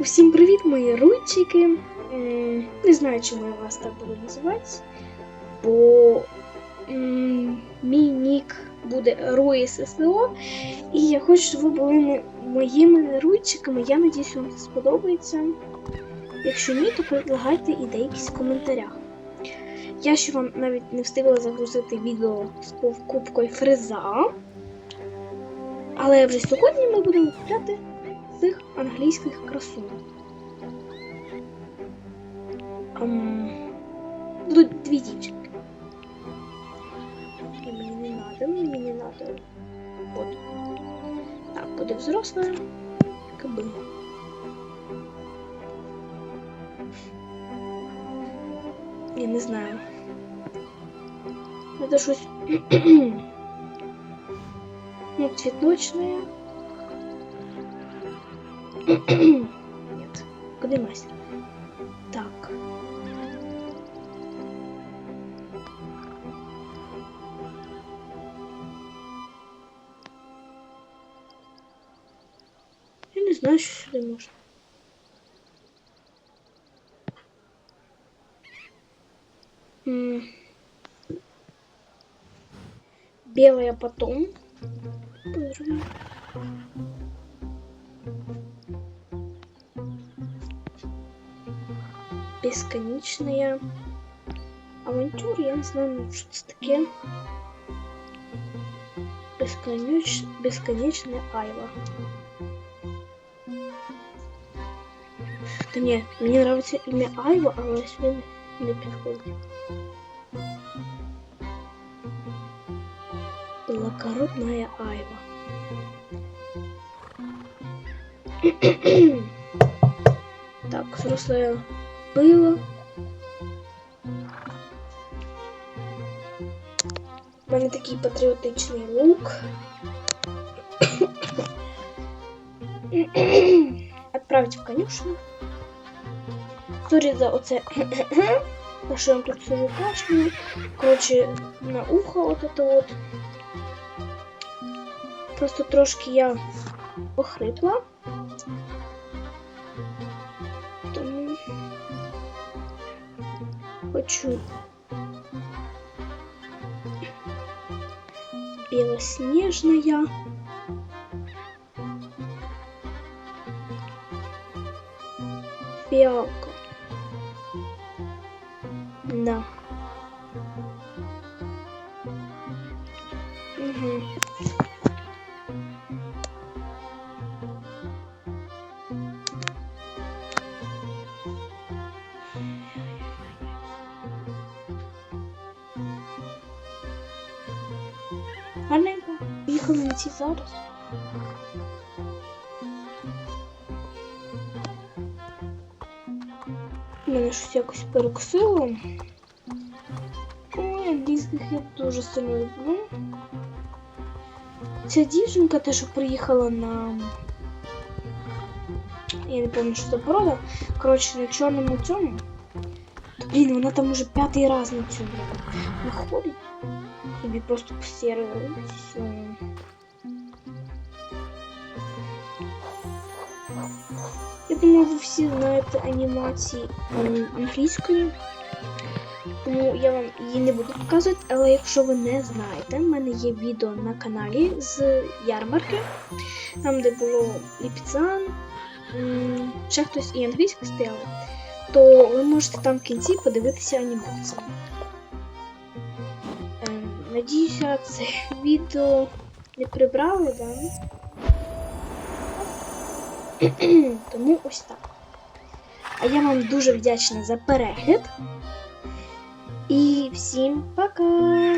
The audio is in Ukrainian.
Усім привіт, мої ручики. Не знаю, чому я вас так буду називати, бо мій нік буде Руї ССО, і я хочу, щоб ви були моїми ручиками. Я надіюсь, вам це сподобається. Якщо ні, то предлагайте якісь в коментарях. Я ще вам навіть не встигла загрузити відео з покупкою фреза. Але вже сьогодні ми будемо купляти цих англійських красунь. Ам, Будуть дві дівчинки. І мені не надо, мені не надо. От. Так, буде взросла кобила. Я не знаю. Это щось. ну, цветочное. Нет. Где мастер? Так. Я не знаю, что сюда можно. Белая потом. Поздравляю. Бесконечная авантюра, я не знаю, ну, что это таке. Бесконеч... Бесконечная Айва. Да не, мне нравится имя Айва, а оно сюда не подходит. Благородная Айва. так, взрослая было. У мене такий лук. Отправить в конюшню. Сорі за оце. На що я тут сижу кашляю. Коротше, на ухо от это от. Просто трошки я охрипла. Хочу белоснежная. Фиалка. Да. Угу. Гарненько. Їхали на ці зараз. Мене щось якось перекусило. Ой, різних я дуже сильно люблю. Ця дівчинка, те, що приїхала на. Я не пам'ятаю, що це порода. Коротше, на чорному цьому. Блін, вона там уже п'ятий раз на цьому виходить. Тобі просто посервили. Я думаю, ви всі знаєте анімації ем, англійської. Тому я вам її не буду показувати, але якщо ви не знаєте, в мене є відео на каналі з ярмарки, там де було ліпіцан, м, ще хтось і англійська стояла, то ви можете там в кінці подивитися анімацію. Надіюся, це відео не прибрали, да? Тому ось так. А я вам дуже вдячна за перегляд. І всім пока!